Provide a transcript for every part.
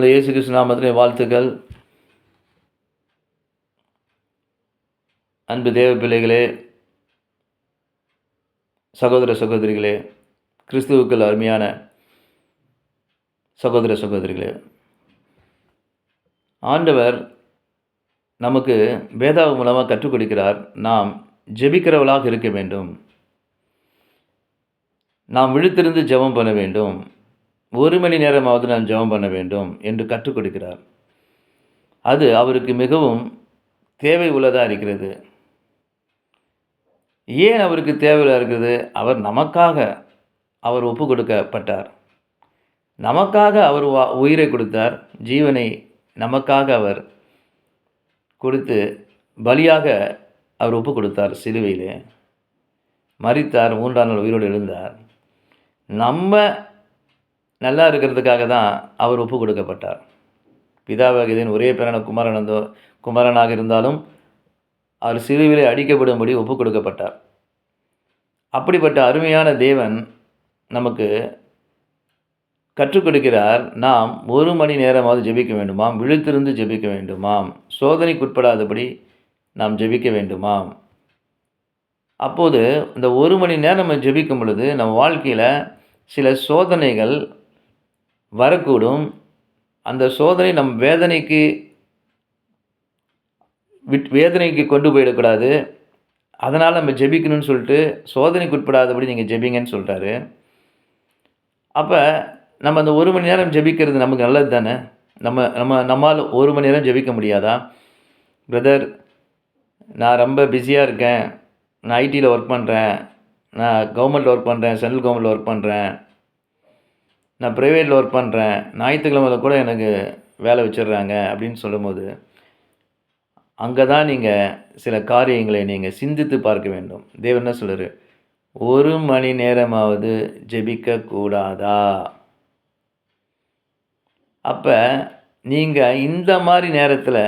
இயேசு கிருஷ்ண நாமத்திலே வாழ்த்துக்கள். அன்பு தேவ பிள்ளைகளே சகோதர சகோதரிகளே கிறிஸ்துவுக்கள் அருமையான சகோதர சகோதரிகளே ஆண்டவர் நமக்கு வேதாவு மூலமாக கற்றுக் கொடுக்கிறார். நாம் ஜெபிக்கிறவளாக இருக்க வேண்டும். நாம் விழுத்திருந்து ஜெபம் பண்ண வேண்டும். ஒரு மணி நேரமாவது நான் ஜெபம் பண்ண வேண்டும் என்று கற்றுக் கொடுக்கிறார். அது அவருக்கு மிகவும் தேவை உள்ளதாக இருக்கிறது. ஏன் அவருக்கு தேவையாக இருக்கிறது? அவர் நமக்காக அவர் ஒப்பு கொடுக்கப்பட்டார். நமக்காக அவர் வா உயிரை கொடுத்தார். ஜீவனை நமக்காக அவர் கொடுத்து பலியாக அவர் ஒப்பு கொடுத்தார் சிலுவையிலே. மறித்தார் மூன்றாம் நாள் உயிரோடு எழுந்தார். நம்ம நல்லா இருக்கிறதுக்காக தான் அவர் ஒப்பு கொடுக்கப்பட்டார். பிதாவாகியதின் ஒரே பேரான குமாரனந்தோ குமரனாக இருந்தாலும் அவர் சிலுவிலே அடிக்கப்படும்படி ஒப்பு கொடுக்கப்பட்டார். அப்படிப்பட்ட அருமையான தேவன் நமக்கு கற்றுக் கொடுக்கிறார். நாம் ஒரு மணி நேரமாவது ஜெபிக்க வேண்டுமாம். விழுத்திருந்து ஜெபிக்க வேண்டுமாம். சோதனைக்குட்படாதபடி நாம் ஜெபிக்க வேண்டுமாம். அப்போது இந்த ஒரு மணி நேரம் நம்ம ஜெபிக்கும் பொழுது நம்ம வாழ்க்கையில் சில சோதனைகள் வரக்கூடும். அந்த சோதனை நம் வேதனைக்கு விட் வேதனைக்கு கொண்டு போயிடக்கூடாது. அதனால் நம்ம ஜெபிக்கணும்னு சொல்லிட்டு சோதனைக்கு உட்படாதபடி நீங்கள் ஜெபிங்கன்னு சொல்கிறாரு அப்போ நம்ம அந்த ஒரு மணி நேரம் ஜெபிக்கிறது நமக்கு நல்லது தானே? நம்ம நம்ம நம்மால் ஒரு மணி நேரம் ஜெபிக்க முடியாதா? பிரதர் நான் ரொம்ப பிஸியாக இருக்கேன். நான் ஐடியில் ஒர்க் பண்ணுறேன் நான் கவர்மெண்ட்டில் ஒர்க் பண்ணுறேன் சென்ட்ரல் கவர்மெண்ட்டில் ஒர்க் பண்ணுறேன் நான் ப்ரைவேட்டில் ஒர்க் பண்ணுறேன் ஞாயிற்றுக்கிழமையில் கூட எனக்கு வேலை வச்சிடுறாங்க அப்படின்னு சொல்லும்போது அங்கே தான் நீங்கள் சில காரியங்களை நீங்கள் சிந்தித்து பார்க்க வேண்டும். தேவன் என்ன சொல்கிறார் ஒரு மணி நேரமாவது ஜெபிக்க கூடாதா அப்போ நீங்கள் இந்த மாதிரி நேரத்தில்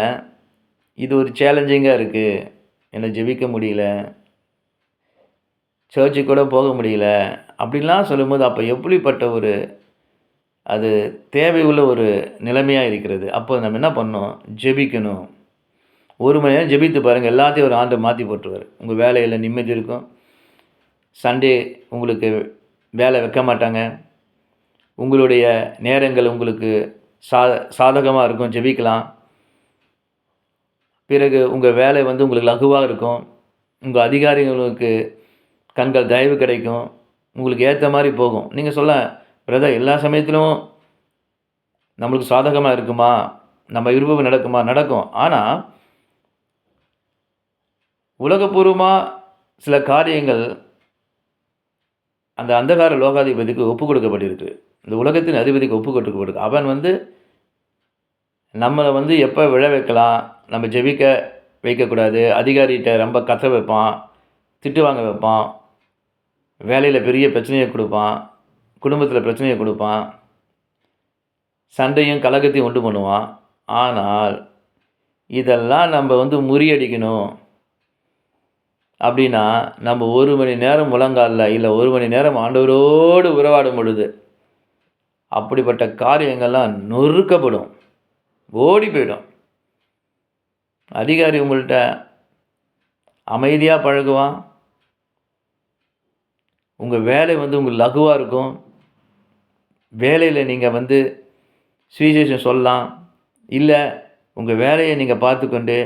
இது ஒரு சேலஞ்சிங்காக இருக்குது என்னை ஜெபிக்க முடியல. சர்ச்சுக்கு கூட போக முடியல. அப்படின்லாம் சொல்லும்போது அப்போ எப்படிப்பட்ட ஒரு அது தேவை உள்ள ஒரு நிலைமையாக இருக்கிறது. அப்போ நம்ம என்ன பண்ணோம் ஜெபிக்கணும். ஒரு மணி நேரம் ஜெபித்து பாருங்கள் எல்லாத்தையும் ஒரு ஆண்டு மாற்றி போட்டுருவார். உங்கள் வேலையில் நிம்மதி இருக்கும். சண்டே உங்களுக்கு வேலை வைக்க மாட்டாங்க. உங்களுடைய நேரங்கள் உங்களுக்கு சா சாதகமாக இருக்கும். ஜெபிக்கலாம். பிறகு உங்கள் வேலை வந்து உங்களுக்கு லகுவாக இருக்கும். உங்கள் அதிகாரிகளுக்கு கண்கள் தயவு கிடைக்கும். உங்களுக்கு ஏற்ற மாதிரி போகும். நீங்கள் சொல்ல பிரதர் எல்லா சமயத்திலும் நம்மளுக்கு சாதகமாக இருக்குமா? நம்ம விருப்பம் நடக்குமா? நடக்கும். ஆனால் உலகபூர்வமாக சில காரியங்கள் அந்த அந்தகார லோகாதிபதிக்கு ஒப்பு கொடுக்கப்பட்டிருக்கு. இந்த உலகத்தின் அதிபதிக்கு ஒப்பு கொடுக்கப்பட்டிருக்கு. அவன் வந்து நம்மளை வந்து எப்போ விழ வைக்கலாம்? நம்ம ஜெபிக்க வைக்கக்கூடாது. அதிகாரிகிட்ட ரொம்ப கத்த வைப்பான். திட்டு வாங்க வைப்பான். வேலையில் பெரிய பிரச்சனையை கொடுப்பான். குடும்பத்தில் பிரச்சனையை கொடுப்பான். சண்டையும் கலகத்தையும் உண்டு பண்ணுவான். ஆனால் இதெல்லாம் நம்ம வந்து முறியடிக்கணும். அப்படின்னா நம்ம ஒரு மணி நேரம் முழங்காலில் இல்லை ஒரு மணி நேரம் ஆண்டவரோடு உறவாடும் பொழுது அப்படிப்பட்ட காரியங்கள்லாம் நொறுக்கப்படும். ஓடி போயிடும். அதிகாரி உங்கள்கிட்ட அமைதியாக பழகுவான். உங்கள் வேலை வந்து உங்களுக்கு லகுவாக இருக்கும். வேலையில் நீங்கள் வந்து சுவிசேஷம் சொல்லலாம். இல்லை உங்கள் வேலையை நீங்கள் பார்த்துக்கொண்டு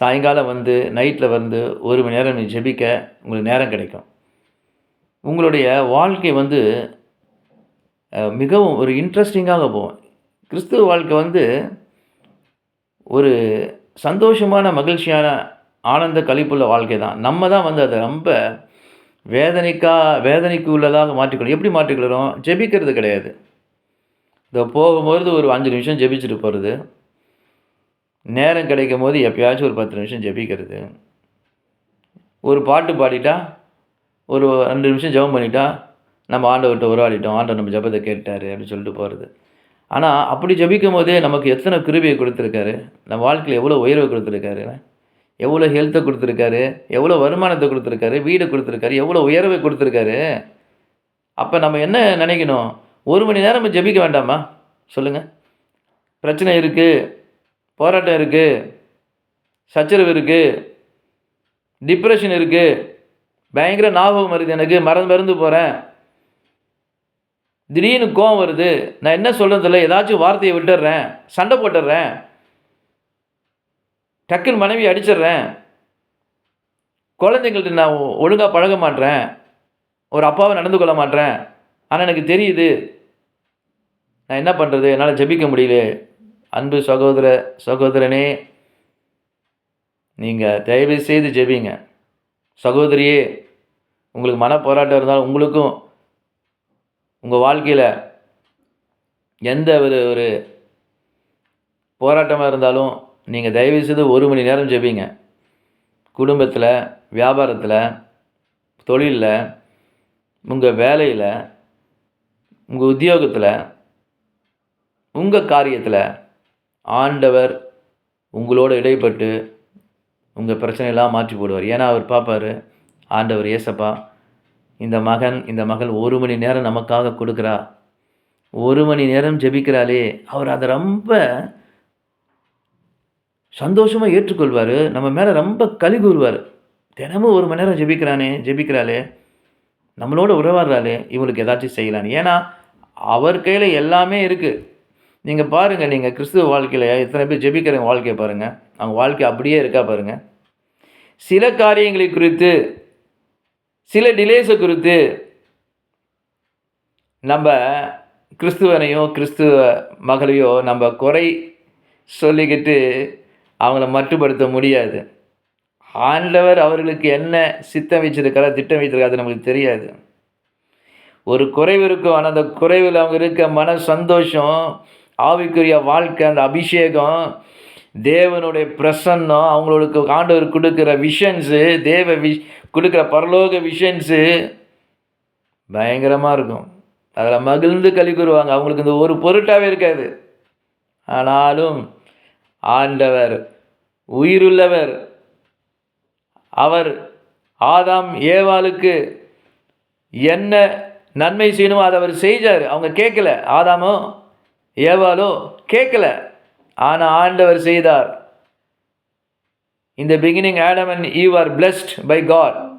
சாயங்காலம் வந்து நைட்டில் வந்து ஒரு மணி நேரம் நீங்கள் ஜெபிக்க உங்களுக்கு நேரம் கிடைக்கும். உங்களுடைய வாழ்க்கை வந்து மிகவும் ஒரு இன்ட்ரெஸ்டிங்காக போகும். கிறிஸ்துவ வாழ்க்கை வந்து ஒரு சந்தோஷமான மகிழ்ச்சியான ஆனந்த கழிப்புள்ள வாழ்க்கை தான் நம்ம தான் வந்து அதை ரொம்ப வேதனைக்கா வேதனைக்கு உள்ளதாக மாற்றிக்கொள்ளும் எப்படி மாற்றிக்கொள்கிறோம் ஜெபிக்கிறது கிடையாது. இதோ போகும்போது ஒரு அஞ்சு நிமிஷம் ஜெபிச்சுட்டு போகிறது நேரம் கிடைக்கும் போது எப்பயாச்சும் ஒரு பத்து நிமிஷம் ஜெபிக்கிறது. ஒரு பாட்டு பாடிட்டா ஒரு ரெண்டு நிமிஷம் ஜெபம் பண்ணிட்டா நம்ம ஆண்டவர்கிட்ட உருவாடிட்டோம் ஆண்டவர் நம்ம ஜெபத்தை கேட்டார் அப்படின்னு சொல்லிட்டு போகிறது ஆனால் அப்படி ஜபிக்கும் போதே நமக்கு எத்தனை கிருபியை கொடுத்துருக்காரு? நம்ம வாழ்க்கையில் எவ்வளோ உயர்வை கொடுத்துருக்காரு? எவ்வளோ ஹெல்த்தை கொடுத்துருக்காரு எவ்வளோ வருமானத்தை கொடுத்துருக்காரு வீடு கொடுத்துருக்காரு எவ்வளோ உயர்வை கொடுத்துருக்காரு? அப்போ நம்ம என்ன நினைக்கணும்? ஒரு மணி நேரம் ஜெபிக்க வேண்டாமா? சொல்லுங்கள் பிரச்சனை இருக்குது போராட்டம் இருக்குது சச்சரவு இருக்குது டிப்ரெஷன் இருக்குது பயங்கர ஞாபகம் வருது எனக்கு மறந்து மறந்து போகிறேன் திடீர்னு கோவம் வருது நான் என்ன சொல்கிறதில்ல ஏதாச்சும் வார்த்தையை விட்டுடுறேன் சண்டை போட்டுடுறேன். டக்குன்னு மனைவி அடிச்சிடுறேன். குழந்தைங்கள்ட்ட நான் ஒழுங்காக பழக மாட்டேறேன் ஒரு அப்பாவை நடந்து கொள்ள மாட்டேறேன் ஆனால் எனக்கு தெரியுது நான் என்ன பண்ணுறது என்னால் ஜெபிக்க முடியல. அன்பு சகோதர சகோதரனே நீங்கள் தயவு செய்து ஜெபிங்க. சகோதரியே உங்களுக்கு மன போராட்டம் இருந்தாலும் உங்களுக்கும் உங்கள் வாழ்க்கையில் எந்த ஒரு ஒரு போராட்டமாக இருந்தாலும் நீங்கள் தயவு செய்து ஒரு மணி நேரம் ஜெபிங்க. குடும்பத்தில் வியாபாரத்தில் தொழிலில் உங்கள் வேலையில் உங்கள் உத்தியோகத்தில் உங்கள் காரியத்தில் ஆண்டவர் உங்களோட இடைப்பட்டு உங்கள் பிரச்சனையெல்லாம் மாற்றி போடுவார். ஏன்னா அவர் பார்ப்பார் ஆண்டவர் ஏசப்பா இந்த மகன் இந்த மகள் ஒரு மணி நேரம் நமக்காக கொடுக்குறா. ஒரு மணி நேரம் ஜெபிக்கிறாளே அவர் அதை ரொம்ப சந்தோஷமாக ஏற்றுக்கொள்வார். நம்ம மேலே ரொம்ப கழி கூறுவார். தினமும் ஒரு மணி நேரம் ஜெபிக்கிறானே ஜெபிக்கிறாளே நம்மளோட உறவாடுறாளே இவளுக்கு ஏதாச்சும் செய்யலான்னு. ஏன்னா அவர் கையில் எல்லாமே இருக்குது நீங்கள் பாருங்கள் நீங்கள் கிறிஸ்துவ வாழ்க்கையில் எத்தனை பேர் ஜெபிக்கிறவங்க வாழ்க்கையை பாருங்கள் அவங்க வாழ்க்கை அப்படியே இருக்கா பாருங்கள் சில காரியங்களை குறித்து சில டிலேஸை குறித்து நம்ம கிறிஸ்துவனையோ கிறிஸ்துவ மகளையோ நம்ம குறை சொல்லிக்கிட்டு அவங்கள மட்டுப்படுத்த முடியாது. ஆண்டவர் அவர்களுக்கு என்ன சித்தம் வச்சிருக்காரா திட்டம் வச்சிருக்காரு அது நமக்கு தெரியாது. ஒரு குறைவு இருக்கும். ஆனால் அந்த குறைவில் அவங்க இருக்க மன சந்தோஷம் ஆவிக்குரிய வாழ்க்கை அந்த அபிஷேகம் தேவனுடைய பிரசன்னம் அவங்களுக்கு ஆண்டவர் கொடுக்குற விஷன்ஸு தேவ வி கொடுக்குற பரலோக விஷன்ஸு பயங்கரமாக இருக்கும். அதில் மகிழ்ந்து கழி கூறுவாங்க அவங்களுக்கு இந்த ஒரு பொருட்டாகவே இருக்காது. ஆனாலும் ஆண்டவர் உயிருள்ளவர். அவர் ஆதாம் ஏவாளுக்கு என்ன நன்மை செய்யணுமோ அதை அவர் செய்தார். அவங்க கேட்கல. ஆதாமோ ஏவாலோ கேட்கல. ஆனால் ஆண்டவர் செய்தார். இந்த beginning Adam and you are blessed by God